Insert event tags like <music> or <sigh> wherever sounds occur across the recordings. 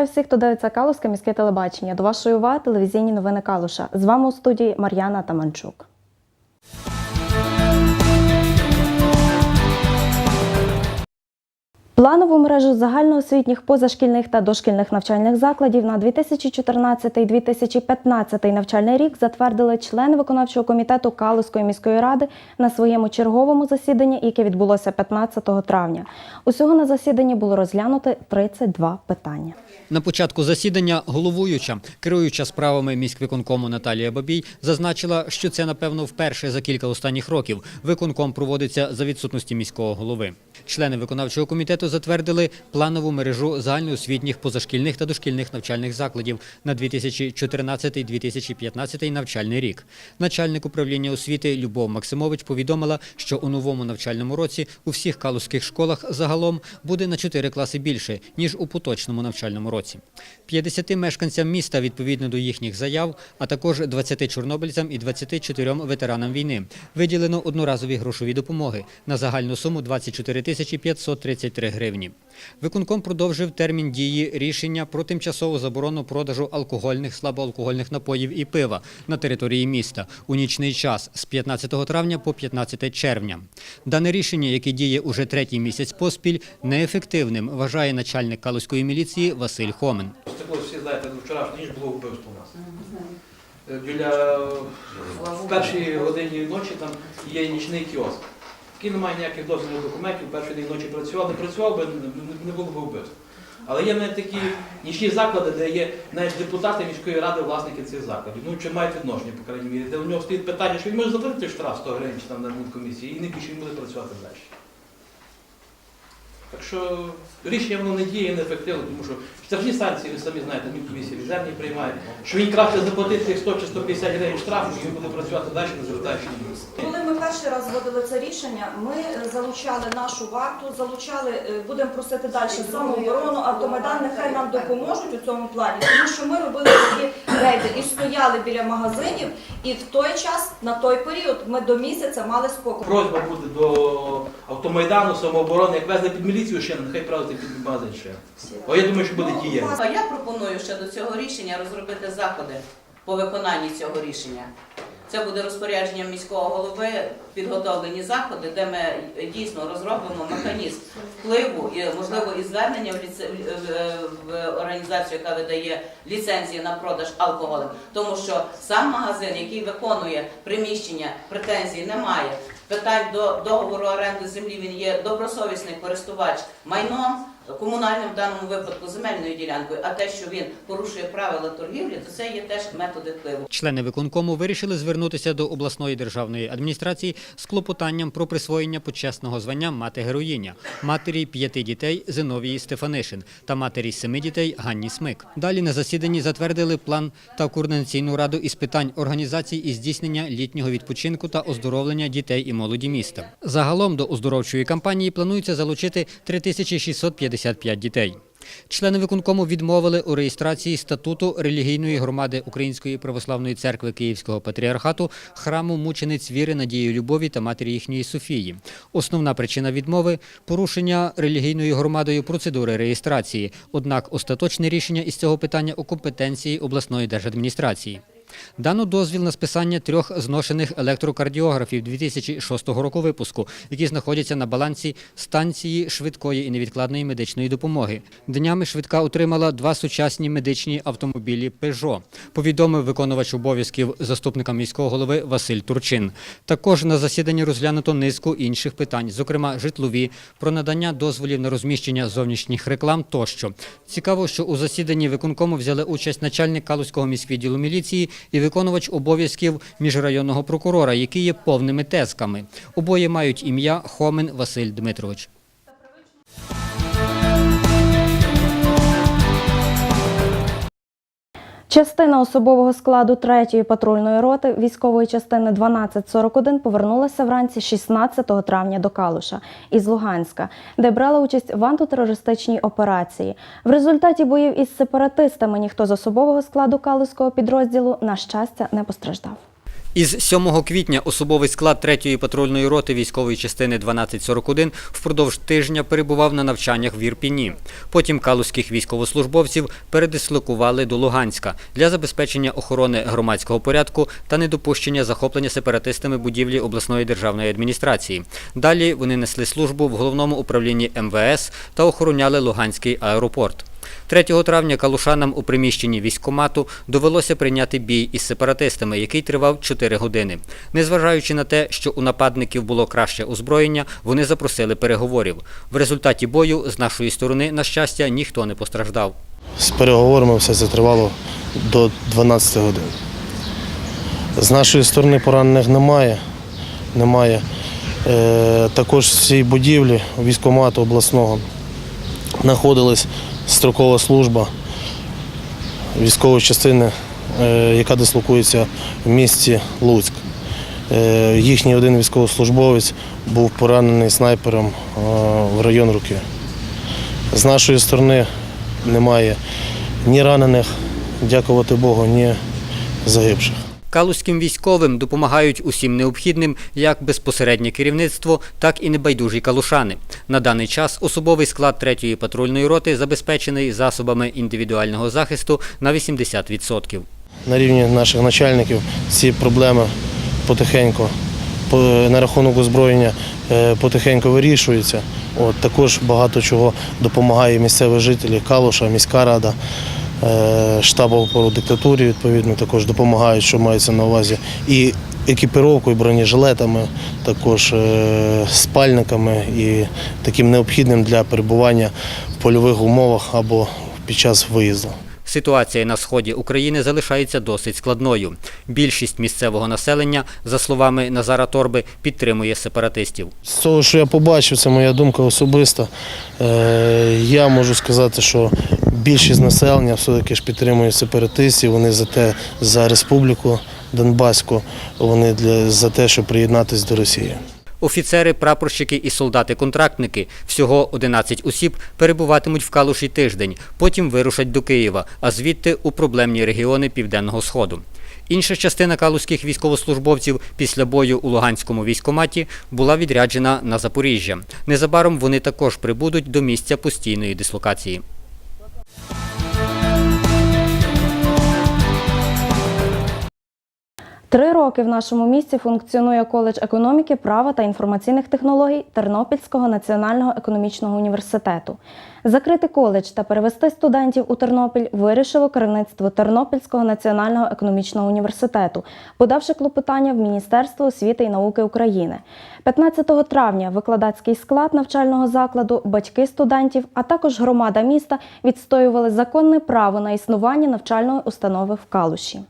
Вітаю всіх, хто дивиться Калуське міське телебачення. До вашої уваги телевізійні новини Калуша. З вами у студії Мар'яна Таманчук. Планову мережу загальноосвітніх позашкільних та дошкільних навчальних закладів на 2014-2015 навчальний рік затвердили члени виконавчого комітету Калузької міської ради на своєму черговому засіданні, яке відбулося 15 травня. Усього на засіданні було розглянути 32 питання. На початку засідання головуюча, керуюча справами міськвиконкому Наталія Бабій, зазначила, що це, напевно, вперше за кілька останніх років виконком проводиться за відсутності міського голови. Члени виконавчого комітету затвердили планову мережу загальноосвітніх позашкільних та дошкільних навчальних закладів на 2014-2015 навчальний рік. Начальник управління освіти Любов Максимович повідомила, що у новому навчальному році у всіх калузьких школах загалом буде на 4 класи більше, ніж у поточному навчальному році. 50 мешканцям міста відповідно до їхніх заяв, а також 20 чорнобильцям і 24 ветеранам війни виділено одноразові грошові допомоги на загальну суму 24 тисячі 533 гривні. Виконком продовжив термін дії рішення про тимчасову заборону продажу алкогольних, слабоалкогольних напоїв і пива на території міста у нічний час з 15 травня по 15 червня. Дане рішення, яке діє уже третій місяць поспіль, неефективним, вважає начальник Калузької міліції Василь Хомин. Також всі знаєте, ну, вчорашню ніч було вбивство у нас. Е, Біля в першій годині ночі там є нічний кіоск. Який не має ніяких дозвільних документів, перший день ночі працював, не працював би, не- було б вбивства. Але є навіть такі нічні заклади, де є навіть депутати міської ради, власники цих закладів. Ну чи мають відношення, по крайній мірі, де у нього стоїть питання, що він може заплатити штраф 100 гривень чи там на комісії, і не більше він буде працювати далі. Так що рішення воно не діє неефективно, тому що штрафні санкції, ви самі знаєте, комісії резервні приймають, що він краще заплатити цих 100 чи 150 гривень штрафу, і він буде працювати далі, не звертаючи на. Коли ми перший раз вводили це рішення, ми залучали нашу варту, залучали, е, будемо просити далі самооборону, автомайдан, нехай нам допоможуть у цьому плані, тому що ми робили такі рейди і стояли біля магазинів, і в той час, на той період, ми до місяця мали спокій. Просьба буде до автомайдану, самооборони, як везли під міліцію ще, нехай правити під магазин ще. О, я думаю, що буде дієво. А я пропоную ще до цього рішення розробити заходи по виконанні цього рішення. Це буде розпорядженням міського голови, підготовлені заходи, де ми дійсно розробимо механізм впливу і можливо і звернення в, ліце- в- в організацію, яка видає ліцензії на продаж алкоголю. Тому що сам магазин, який виконує приміщення, претензій немає. Питань до договору оренди землі він є добросовісний користувач майном, комунальним в даному випадку земельною ділянкою, а те, що він порушує правила торгівлі, то це є теж методи впливу. Члени виконкому вирішили звернутися до обласної державної адміністрації з клопотанням про присвоєння почесного звання мати героїня, матері п'яти дітей Зиновії Стефанишин та матері семи дітей Ганні Смик. Далі на засіданні затвердили план та координаційну раду із питань організації і здійснення літнього відпочинку та оздоровлення дітей і молоді міста. Загалом до оздоровчої кампанії планується залучити 3655 дітей. Члени виконкому відмовили у реєстрації статуту релігійної громади Української православної церкви Київського патріархату храму мучениць віри Надії Любові та матері їхньої Софії. Основна причина відмови порушення релігійною громадою процедури реєстрації. Однак остаточне рішення із цього питання у компетенції обласної держадміністрації. Дано дозвіл на списання трьох зношених електрокардіографів 2006 року випуску, які знаходяться на балансі станції швидкої і невідкладної медичної допомоги. Днями швидка отримала два сучасні медичні автомобілі Peugeot, повідомив виконувач обов'язків заступника міського голови Василь Турчин. Також на засіданні розглянуто низку інших питань, зокрема житлові, про надання дозволів на розміщення зовнішніх реклам тощо. Цікаво, що у засіданні виконкому взяли участь начальник Калузького міськвідділу міліції і виконувач обов'язків міжрайонного прокурора, які є повними тезками. Обоє мають ім'я Хомин Василь Дмитрович. Частина особового складу 3-ї патрульної роти військової частини 1241 повернулася вранці 16 травня до Калуша із Луганська, де брала участь в антитерористичній операції. В результаті боїв із сепаратистами ніхто з особового складу Калузького підрозділу, на щастя, не постраждав. Із 7 квітня особовий склад 3-ї патрульної роти військової частини 1241 впродовж тижня перебував на навчаннях в Ірпіні. Потім калузьких військовослужбовців передислокували до Луганська для забезпечення охорони громадського порядку та недопущення захоплення сепаратистами будівлі обласної державної адміністрації. Далі вони несли службу в головному управлінні МВС та охороняли Луганський аеропорт. 3 травня калушанам у приміщенні військкомату довелося прийняти бій із сепаратистами, який тривав 4 години. Незважаючи на те, що у нападників було краще озброєння, вони запросили переговорів. В результаті бою з нашої сторони, на щастя, ніхто не постраждав. З переговорами все це тривало до 12 годин. З нашої сторони поранених немає. немає. Е, також в цій будівлі військкомату обласного знаходилась строкова служба військової частини, е, яка дислокується в місті Луцьк. Е, їхній один військовослужбовець був поранений снайпером е, в район руки. З нашої сторони немає ні ранених, дякувати Богу, ні загибших. Калузьким військовим допомагають усім необхідним як безпосереднє керівництво, так і небайдужі калушани. На даний час особовий склад 3-ї патрульної роти забезпечений засобами індивідуального захисту на 80%. На рівні наших начальників ці проблеми потихеньку на рахунок озброєння е, потихеньку вирішуються. От, також багато чого допомагає місцеві жителі, Калуша, міська рада, е, штаб опору диктатурі відповідно також допомагають, що мається на увазі. І екіпіровкою, бронежилетами, також е, спальниками і таким необхідним для перебування в польових умовах або під час виїзду. Ситуація на сході України залишається досить складною. Більшість місцевого населення, за словами Назара Торби, підтримує сепаратистів. З того, що я побачив, це моя думка особиста. Е, Я можу сказати, що більшість населення все-таки ж підтримує сепаратистів. Вони за те, за республіку Донбаську, вони для, за те, щоб приєднатися до Росії. Офіцери, прапорщики і солдати-контрактники, всього 11 осіб, перебуватимуть в Калуші тиждень, потім вирушать до Києва, а звідти у проблемні регіони Південного Сходу. Інша частина калузьких військовослужбовців після бою у Луганському військкоматі була відряджена на Запоріжжя. Незабаром вони також прибудуть до місця постійної дислокації. Три роки в нашому місті функціонує коледж економіки, права та інформаційних технологій Тернопільського національного економічного університету. Закрити коледж та перевести студентів у Тернопіль вирішило керівництво Тернопільського національного економічного університету, подавши клопотання в Міністерство освіти і науки України. 15 травня викладацький склад навчального закладу, батьки студентів, а також громада міста відстоювали законне право на існування навчальної установи в Калуші.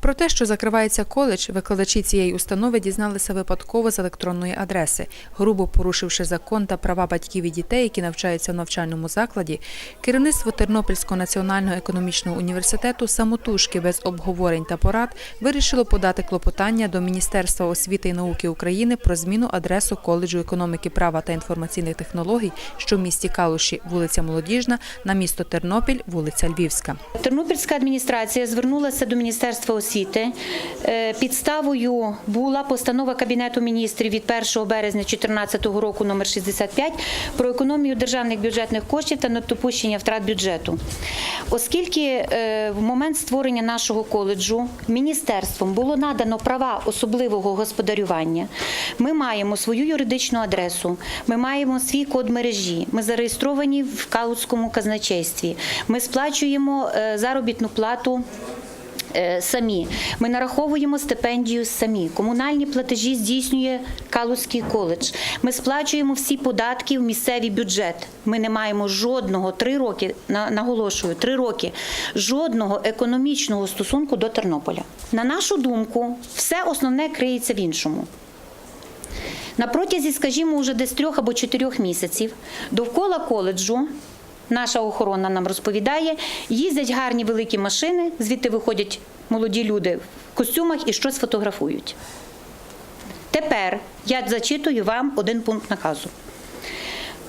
Про те, що закривається коледж, викладачі цієї установи дізналися випадково з електронної адреси. Грубо порушивши закон та права батьків і дітей, які навчаються в навчальному закладі, керівництво Тернопільського національного економічного університету самотужки без обговорень та порад вирішило подати клопотання до Міністерства освіти і науки України про зміну адресу коледжу економіки, права та інформаційних технологій, що в місті Калуші, вулиця Молодіжна, на місто Тернопіль, вулиця Львівська. Тернопільська адміністрація звернулася до Міністерства освіти. Е, Підставою була постанова Кабінету міністрів від 1 березня 2014 року номер 65 про економію державних бюджетних коштів та недопущення втрат бюджету. Оскільки е, в момент створення нашого коледжу міністерством було надано права особливого господарювання, ми маємо свою юридичну адресу, ми маємо свій код мережі, ми зареєстровані в Калуцькому казначействі, ми сплачуємо е, заробітну плату. Е, Самі ми нараховуємо стипендію самі. Комунальні платежі здійснює Калузький коледж. Ми сплачуємо всі податки в місцевий бюджет. Ми не маємо жодного три роки, наголошую, три роки жодного економічного стосунку до Тернополя. На нашу думку, все основне криється в іншому. На протязі, скажімо, уже десь трьох або чотирьох місяців довкола коледжу. Наша охорона нам розповідає, їздять гарні великі машини, звідти виходять молоді люди в костюмах і щось фотографують. Тепер я зачитую вам один пункт наказу.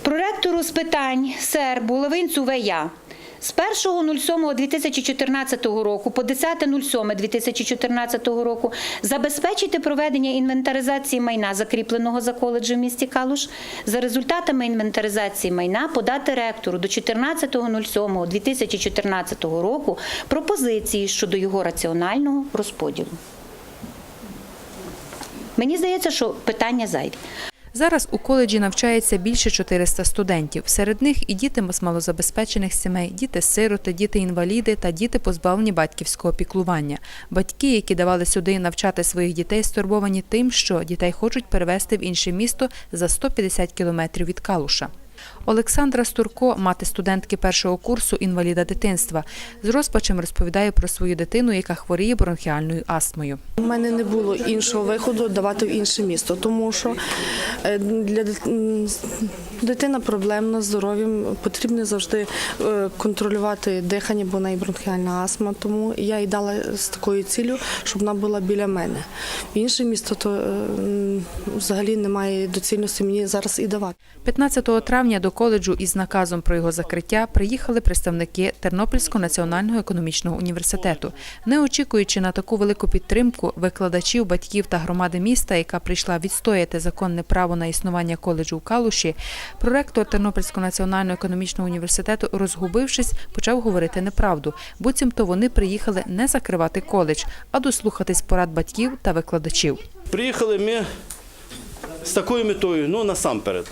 Проректору з питань СЕР Булавинцю ВЯ З 1.07.2014 року по 10.07.2014 року забезпечити проведення інвентаризації майна, закріпленого за коледжем в місті Калуш. За результатами інвентаризації майна подати ректору до 14.07.2014 року пропозиції щодо його раціонального розподілу. Мені здається, що питання зайві. Зараз у коледжі навчається більше 400 студентів. Серед них і діти з малозабезпечених сімей, діти-сироти, діти-інваліди та діти позбавлені батьківського піклування. Батьки, які давали сюди навчати своїх дітей, стурбовані тим, що дітей хочуть перевезти в інше місто за 150 кілометрів від Калуша. Олександра Стурко, мати студентки першого курсу інваліда дитинства, з розпачем розповідає про свою дитину, яка хворіє бронхіальною астмою. У мене не було іншого виходу давати в інше місто, тому що е, для дитина проблемна з здоров'ям, потрібно завжди е, контролювати дихання, бо в неї бронхіальна астма. Тому я їй дала з такою ціллю, щоб вона була біля мене. В інше місто то е, взагалі немає доцільності мені зараз і давати. 15 травня до коледжу із наказом про його закриття приїхали представники Тернопільського національного економічного університету. Не очікуючи на таку велику підтримку викладачів, батьків та громади міста, яка прийшла відстояти законне право на існування коледжу у Калуші, проректор Тернопільського національного економічного університету, розгубившись, почав говорити неправду. Буцімто вони приїхали не закривати коледж, а дослухатись порад батьків та викладачів. Приїхали ми з такою метою, ну насамперед,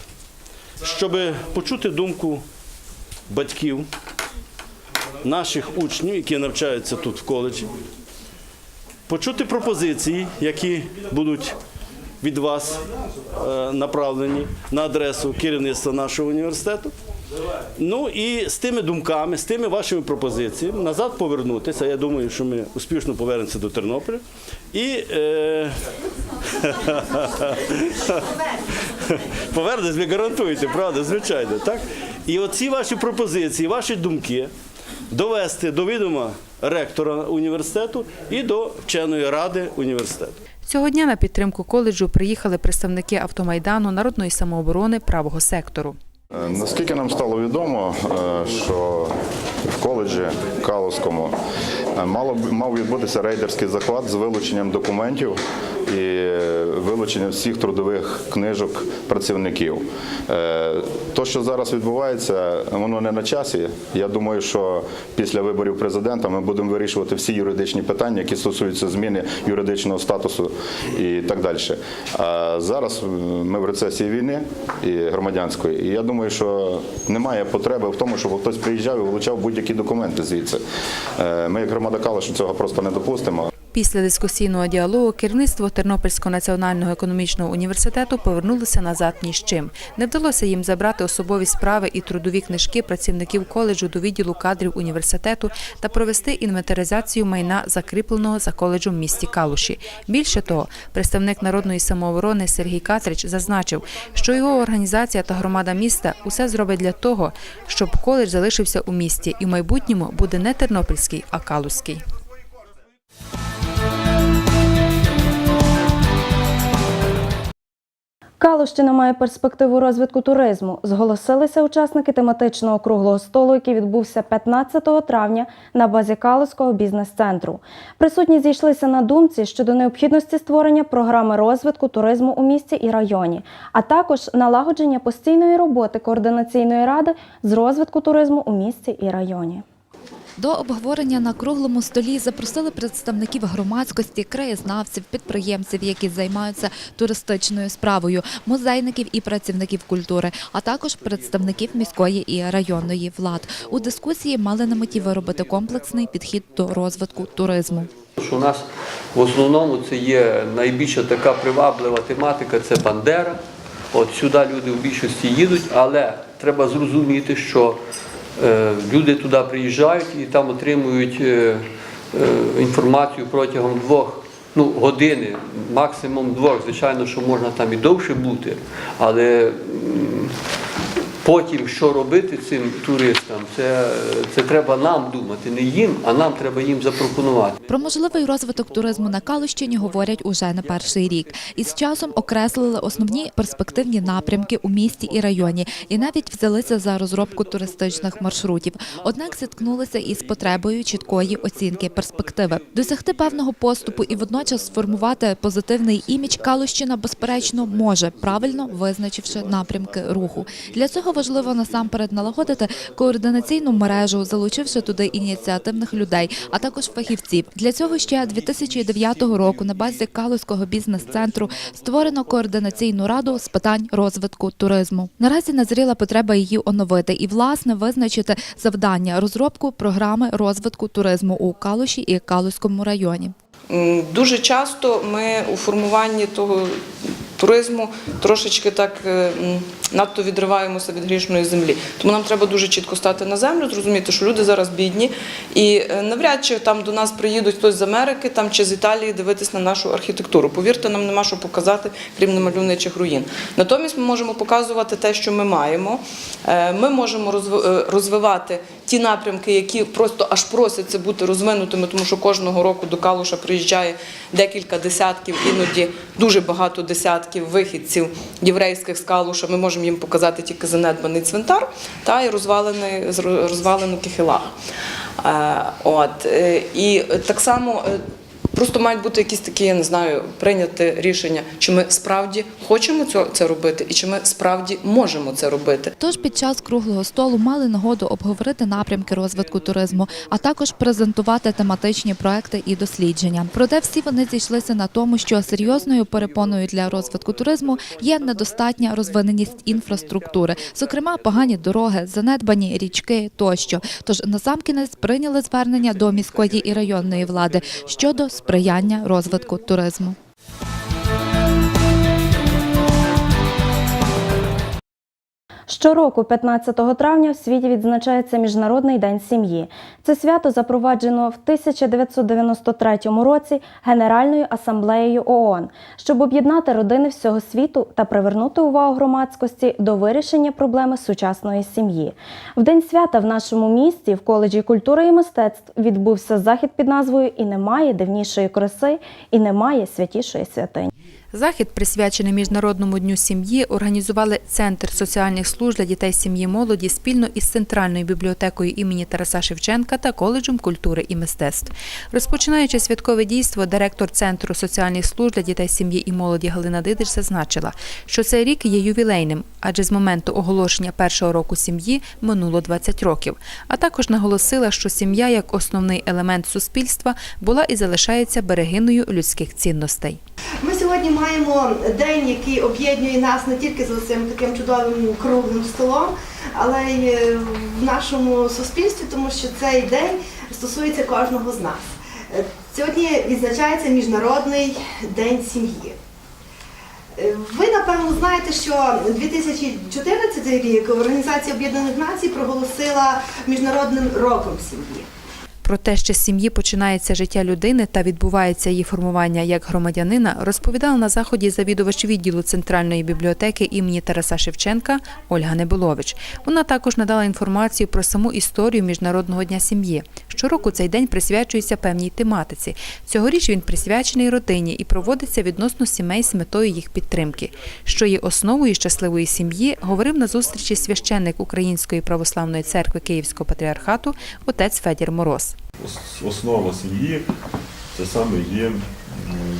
щоб почути думку батьків, наших учнів, які навчаються тут в коледжі, почути пропозиції, які будуть від вас е, направлені на адресу керівництва нашого університету. Ну і з тими думками, з тими вашими пропозиціями назад повернутися. Я думаю, що ми успішно повернемося до Тернополя. І е, <laughs> повернетесь, ви гарантуєте, правда, звичайно. Так? І оці ваші пропозиції, ваші думки довести до відома ректора університету і до вченої ради університету. Цього дня на підтримку коледжу приїхали представники автомайдану, народної самооборони, правого сектору. Е, Наскільки нам стало відомо, е, що в коледжі Калуському е, мало мав відбутися рейдерський захват з вилученням документів і вилученням всіх трудових книжок працівників. Е, То, що зараз відбувається, воно не на часі. Я думаю, що після виборів президента ми будемо вирішувати всі юридичні питання, які стосуються зміни юридичного статусу і так далі. А зараз ми в рецесії війни і громадянської, і я думаю, що немає потреби в тому, щоб хтось приїжджав і вилучав будь-які документи звідси. Е, Ми, як громада Калушу, цього просто не допустимо. Після дискусійного діалогу керівництво Тернопільського національного економічного університету повернулося назад ні з чим. Не вдалося їм забрати особові справи і трудові книжки працівників коледжу до відділу кадрів університету та провести інвентаризацію майна, закріпленого за коледжем в місті Калуші. Більше того, представник народної самооборони Сергій Катрич зазначив, що його організація та громада міста усе зробить для того, щоб коледж залишився у місті і в майбутньому буде не тернопільський, а калузький. Калущина має перспективу розвитку туризму. Зголосилися учасники тематичного круглого столу, який відбувся 15 травня на базі Калуського бізнес-центру. Присутні зійшлися на думці щодо необхідності створення програми розвитку туризму у місті і районі, а також налагодження постійної роботи координаційної ради з розвитку туризму у місті і районі. До обговорення на круглому столі запросили представників громадськості, краєзнавців, підприємців, які займаються туристичною справою, музейників і працівників культури, а також представників міської і районної влад. У дискусії мали на меті виробити комплексний підхід до розвитку туризму. У нас в основному це є найбільша така приваблива тематика це Бандера. От сюди люди в більшості їдуть, але треба зрозуміти, що люди туди приїжджають і там отримують е, е, інформацію протягом двох ну, години, максимум двох. Звичайно, що можна там і довше бути, але Потім, що робити цим туристам, це, це треба нам думати, не їм, а нам треба їм запропонувати. Про можливий розвиток туризму на Калущині говорять уже не перший рік. І з часом окреслили основні перспективні напрямки у місті і районі, і навіть взялися за розробку туристичних маршрутів. Однак зіткнулися із потребою чіткої оцінки перспективи. Досягти певного поступу і водночас сформувати позитивний імідж Калущина, безперечно, може правильно визначивши напрямки руху. Для цього важливо насамперед налагодити координаційну мережу, залучивши туди ініціативних людей, а також фахівців. Для цього ще 2009 року на базі Калузького бізнес-центру створено координаційну раду з питань розвитку туризму. Наразі назріла потреба її оновити і власне визначити завдання розробку програми розвитку туризму у Калуші і Калузькому районі. Дуже часто ми у формуванні того туризму трошечки так е, надто відриваємося від грішної землі. Тому нам треба дуже чітко стати на землю, зрозуміти, що люди зараз бідні, і е, навряд чи там до нас приїдуть хтось з Америки там, чи з Італії дивитись на нашу архітектуру. Повірте, нам нема що показати, крім немальовничих руїн. Натомість ми можемо показувати те, що ми маємо. Е, Ми можемо розвивати ті напрямки, які просто аж просяться бути розвинутими, тому що кожного року до Калуша приїжджає декілька десятків, іноді дуже багато десятків вихідців єврейських з Калуша. Ми можемо їм показати тільки занедбаний цвинтар та і розвалений розвалену кихилах. Е, От е, і так само. Просто мають бути якісь такі, я не знаю, прийняти рішення, чи ми справді хочемо це робити, і чи ми справді можемо це робити. Тож під час круглого столу мали нагоду обговорити напрямки розвитку туризму, а також презентувати тематичні проекти і дослідження. Проте всі вони зійшлися на тому, що серйозною перепоною для розвитку туризму є недостатня розвиненість інфраструктури, зокрема погані дороги, занедбані річки тощо. Тож насамкінець прийняли звернення до міської і районної влади щодо сприяння розвитку туризму. Щороку, 15 травня, в світі відзначається Міжнародний день сім'ї. Це свято запроваджено в 1993 році Генеральною асамблеєю ООН, щоб об'єднати родини всього світу та привернути увагу громадськості до вирішення проблеми сучасної сім'ї. В день свята в нашому місті в коледжі культури і мистецтв відбувся захід під назвою І немає дивнішої краси, і немає святішої святині. Захід, присвячений Міжнародному дню сім'ї, організували Центр соціальних служб для дітей сім'ї молоді спільно із Центральною бібліотекою імені Тараса Шевченка та коледжем культури і мистецтв. Розпочинаючи святкове дійство, директор Центру соціальних служб для дітей сім'ї і молоді Галина Дидич зазначила, що цей рік є ювілейним, адже з моменту оголошення першого року сім'ї минуло 20 років. А також наголосила, що сім'я як основний елемент суспільства була і залишається берегиною людських цінностей. Ми сьогодні маємо день, який об'єднує нас не тільки за цим таким чудовим круглим столом, але й е, в нашому суспільстві, тому що цей день стосується кожного з нас. Е, Сьогодні відзначається Міжнародний день сім'ї. Е, Ви напевно знаєте, що 2014 рік Організація Об'єднаних Націй проголосила міжнародним роком сім'ї. Про те, що з сім'ї починається життя людини та відбувається її формування як громадянина, розповідала на заході завідувач відділу Центральної бібліотеки імені Тараса Шевченка Ольга Неболович. Вона також надала інформацію про саму історію Міжнародного дня сім'ї. Щороку цей день присвячується певній тематиці. Цьогоріч він присвячений родині і проводиться відносно сімей з метою їх підтримки. Що є основою щасливої сім'ї, говорив на зустрічі священник Української православної церкви Київського патріархату отець Федір Мороз. Основа сім'ї це саме є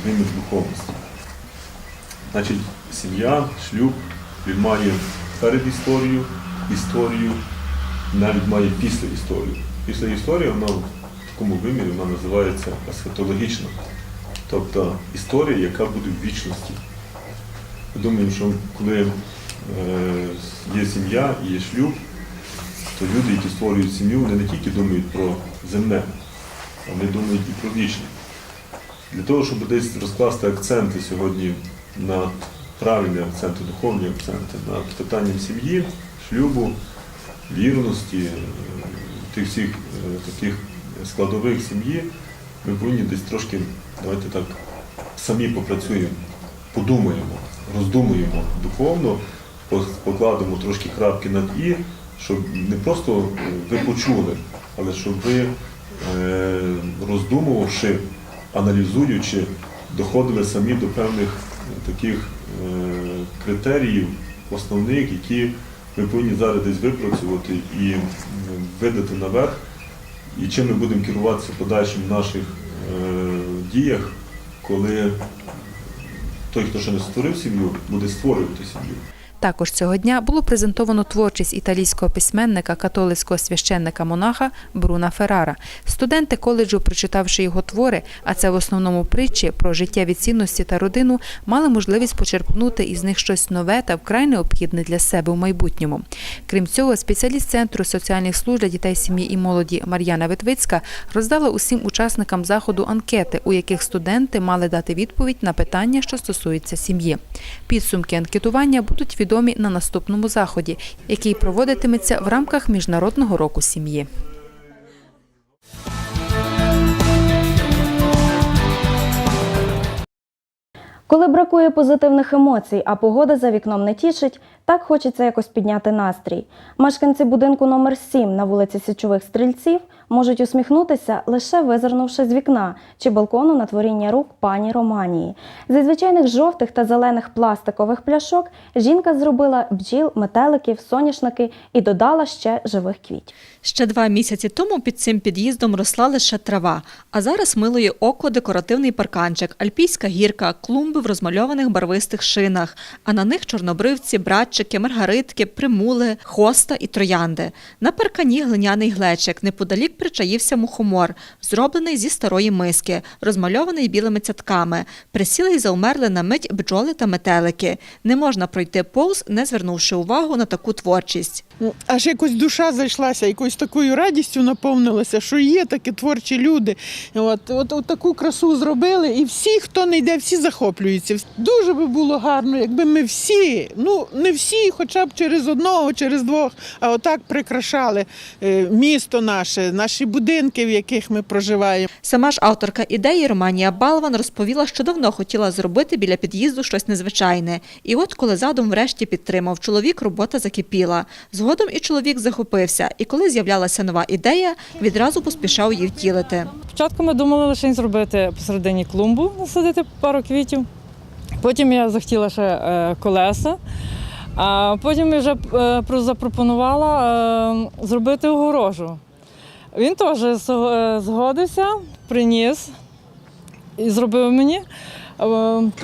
вимір духовності. Значить, сім'я, шлюб, він має перед історію, історію, навіть має після історію. Після історії вона в такому вимірі вона називається есхатологічна. Тобто історія, яка буде в вічності. Ми думаємо, що коли е, є сім'я і є шлюб, то люди, які створюють сім'ю, вони не тільки думають про земне, вони думають і про вічне. Для того, щоб десь розкласти акценти сьогодні на правильні акценти, духовні акценти, над питанням сім'ї, шлюбу, вірності, е, тих всіх е, таких складових сім'ї, ми повинні десь трошки, давайте так, самі попрацюємо, подумаємо, роздумуємо духовно покладемо трошки крапки над і, щоб не просто е, ви почули, але щоб ви, роздумувавши, аналізуючи, доходили самі до певних таких критеріїв, основних, які ми повинні зараз десь випрацювати і видати наверх, і чим ми будемо керуватися подальшим в наших е, діях, коли той, хто ще не створив сім'ю, буде створювати сім'ю. Також цього дня було презентовано творчість італійського письменника, католицького священника монаха Бруна Феррара. Студенти коледжу, прочитавши його твори, а це в основному притчі про життєві цінності та родину, мали можливість почерпнути із них щось нове та вкрай необхідне для себе в майбутньому. Крім цього, спеціаліст центру соціальних служб для дітей, сім'ї і молоді Мар'яна Витвицька роздала усім учасникам заходу анкети, у яких студенти мали дати відповідь на питання, що стосуються сім'ї. Підсумки анкетування будуть відомі на наступному заході, який проводитиметься в рамках Міжнародного року сім'ї. Коли бракує позитивних емоцій, а погода за вікном не тішить, так хочеться якось підняти настрій. Мешканці будинку номер 7 на вулиці Січових Стрільців можуть усміхнутися, лише визирнувши з вікна чи балкону на творіння рук пані Романії. Зі звичайних жовтих та зелених пластикових пляшок жінка зробила бджіл, метеликів, соняшники і додала ще живих квітів. Ще два місяці тому під цим під'їздом росла лише трава, а зараз милує око декоративний парканчик, альпійська гірка, клумби в розмальованих барвистих шинах, а на них чорнобривці, братчики, маргаритки, примули, хоста і троянди. На паркані глиняний глечик, неподалік причаївся мухомор, зроблений зі старої миски, розмальований білими цятками. Присіли й заумерли на мить бджоли та метелики. Не можна пройти повз, не звернувши увагу на таку творчість. Аж якось душа зайшлася, якоюсь такою радістю наповнилася, що є такі творчі люди. От, от, от таку красу зробили, і всі, хто не йде, всі захоплюються. Дуже би було гарно, якби ми всі, ну не всі, хоча б через одного, через двох, а отак прикрашали е, місто наше, наші будинки, в яких ми проживаємо. Сама ж авторка ідеї Романія Балван розповіла, що давно хотіла зробити біля під'їзду щось незвичайне. І от коли задум врешті підтримав чоловік, робота закипіла. Згодом і чоловік захопився, і коли з'являлася нова ідея, відразу поспішав її втілити. Спочатку ми думали лише зробити посередині клумбу, насадити пару квітів. Потім я захотіла ще е, колеса. А потім я вже е, запропонувала е, зробити огорожу. Він теж згодився, приніс і зробив мені.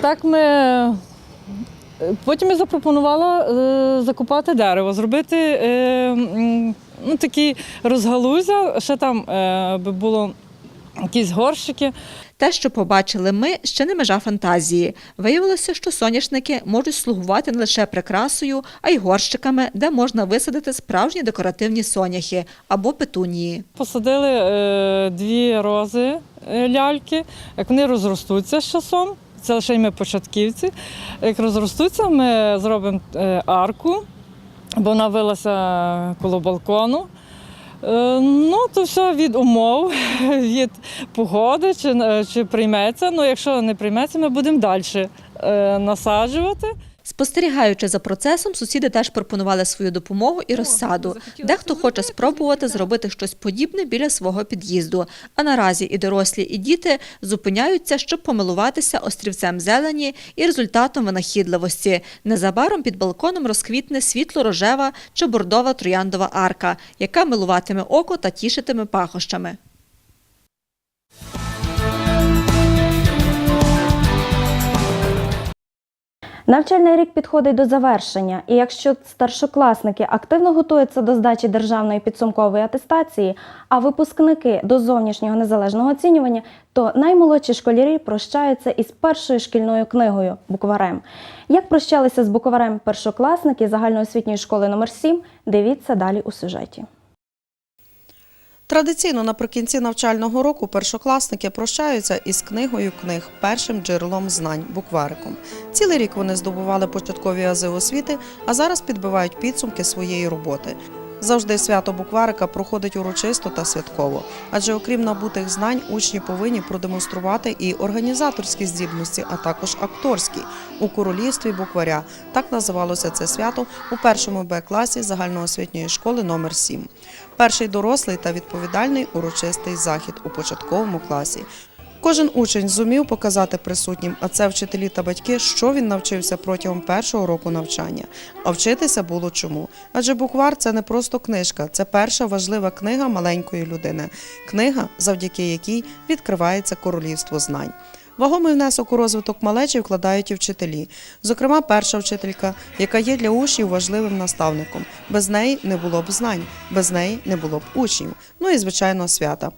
Так ми. Потім я запропонувала е, закопати дерево, зробити е, ну, такі розгалузя, ще там е, би було якісь горщики. Те, що побачили ми, ще не межа фантазії. Виявилося, що соняшники можуть слугувати не лише прикрасою, а й горщиками, де можна висадити справжні декоративні соняхи або петунії. Посадили е, дві рози е, ляльки, як вони розростуться з часом. Це лише ми початківці. Як розростуться, ми зробимо е, арку, бо вона вилася коло балкону. Е, Ну, то все від умов, <laughs> від погоди, чи, е, чи прийметься. Ну, якщо не прийметься, ми будемо далі е, насаджувати. Спостерігаючи за процесом, сусіди теж пропонували свою допомогу і розсаду. Дехто хоче спробувати зробити щось подібне біля свого під'їзду. А наразі і дорослі, і діти зупиняються, щоб помилуватися острівцем зелені і результатом винахідливості. Незабаром під балконом розквітне світло-рожева чи бордова трояндова арка, яка милуватиме око та тішитиме пахощами. Навчальний рік підходить до завершення, і якщо старшокласники активно готуються до здачі державної підсумкової атестації, а випускники до зовнішнього незалежного оцінювання, то наймолодші школярі прощаються із першою шкільною книгою букварем. Як прощалися з букварем першокласники загальноосвітньої школи номер 7 дивіться далі у сюжеті. Традиційно наприкінці навчального року першокласники прощаються із книгою книг, першим джерелом знань буквариком. Цілий рік вони здобували початкові ази освіти, а зараз підбивають підсумки своєї роботи. Завжди свято букварика проходить урочисто та святково, адже окрім набутих знань, учні повинні продемонструвати і організаторські здібності, а також акторські у королівстві букваря. Так називалося це свято у першому Б класі загальноосвітньої школи номер 7 Перший дорослий та відповідальний урочистий захід у початковому класі. Кожен учень зумів показати присутнім, а це вчителі та батьки, що він навчився протягом першого року навчання. А вчитися було чому? Адже буквар це не просто книжка, це перша важлива книга маленької людини. Книга, завдяки якій відкривається королівство знань. Вагомий внесок у розвиток малечі вкладають і вчителі. Зокрема, перша вчителька, яка є для учнів важливим наставником. Без неї не було б знань, без неї не було б учнів. Ну і звичайно, свята.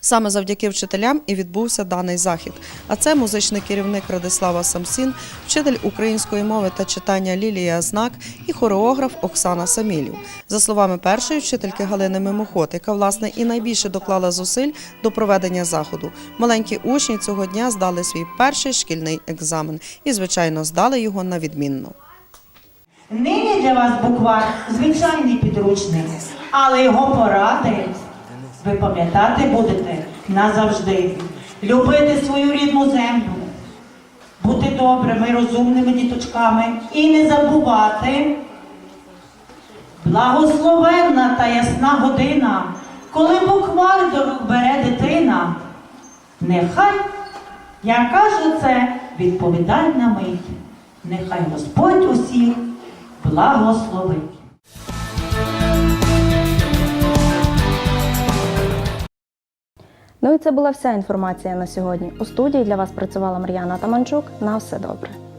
Саме завдяки вчителям і відбувся даний захід. А це музичний керівник Радислава Самсін, вчитель української мови та читання Лілія Знак і хореограф Оксана Самілів. За словами першої вчительки Галини Мимоход, яка власне і найбільше доклала зусиль до проведення заходу. Маленькі учні цього дня здали свій перший шкільний екзамен і, звичайно, здали його на відмінно. Нині для вас буквар звичайний підручник, але його поради ви пам'ятати будете назавжди. Любити свою рідну землю, бути добрими, розумними діточками і не забувати. Благословенна та ясна година, коли буквар до рук бере дитина. Нехай, я кажу це, відповідальна мить. Нехай Господь усіх благословить. Ну і це була вся інформація на сьогодні. У студії для вас працювала Мар'яна Таманчук. На все добре.